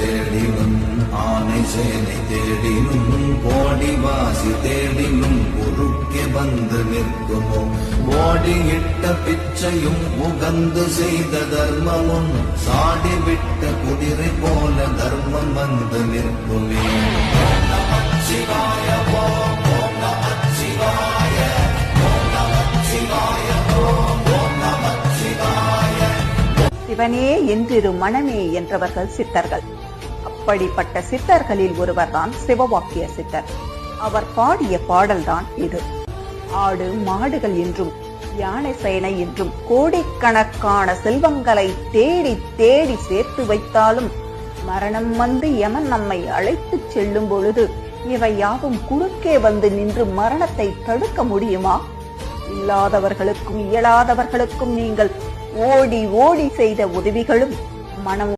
தேடினும் ஆனை சேனை தேடினும் கோடி வாசி தேடினும் குறுக்கே வந்து நிற்குமோ? ஓடியிட்ட பிச்சையும் உகந்து செய்த தர்மமும் சாடிவிட்ட குதிரை போல தர்மம் வந்து நிற்குமே? சிவனே என்றிரு மனமே என்றவர்கள் சித்தர்கள். அப்படிப்பட்ட சித்தர்களில் ஒருவர்தான் சிவவாக்கிய சித்தர். அவர் பாடிய பாடல்தான் இது. ஆடு மாடுகள் என்றும் யானை சேனை என்றும் கோடிக்கணக்கான செல்வங்களை தேடி தேடி சேர்த்து வைத்தாலும் மரணம் வந்து யமன் நம்மை அழைத்துச் செல்லும் பொழுது இவை யாவும் குறுக்கே வந்து நின்று மரணத்தை தடுக்க முடியுமா? இல்லாதவர்களுக்கும் இயலாதவர்களுக்கும் நீங்கள் ஓடி ஓடி செய்த உதவிகளும் மனம்